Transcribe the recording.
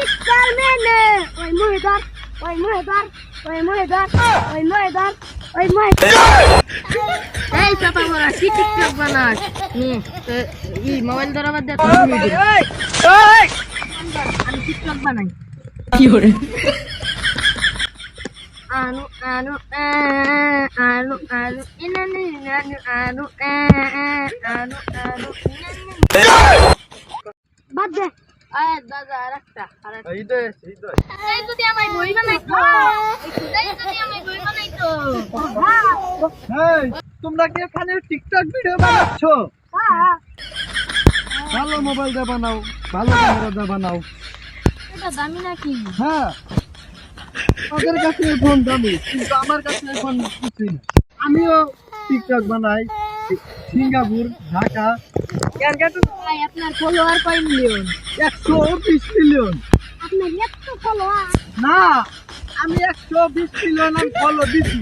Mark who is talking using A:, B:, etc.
A: শীতকাল মেনে ওই মহিদার ওই মহিদার ওই মহিদার ওই মহিদার ওই মহিদার
B: এই চাপা বড়া কি টিকটক বানাস হুম তো ই মোবাইল ধরা বাদ দে তুই ভিডিও আমি টিকটক বানাই আনু আনু আ, আনু আনু ইনানি আনু আনু আ, আ, আনু আনু ইনানি
A: বাদ
C: তোমরা কি এখানে টিকটক ভিডিও বানাচ্ছ?
A: হ্যাঁ
C: ভালো মোবাইল দিয়ে বানাও ভালো ক্যামেরা দিয়ে বানাও।
B: এটা দামি নাকি?
C: হ্যাঁ। ওদের কাছে ফোন দামি কিন্তু আমার কাছে ফোন কিছুই না আমিও টিকটক বানাই সিঙ্গাপুর ঢাকা।
B: আপনার ফলোয়ার কয় মিলিয়ন
C: একশো বিশ মিলিয়ন
A: আপনার এত ফলোয়ার
C: না আমি একশো বিশ মিলিয়ন ফলো দিছি।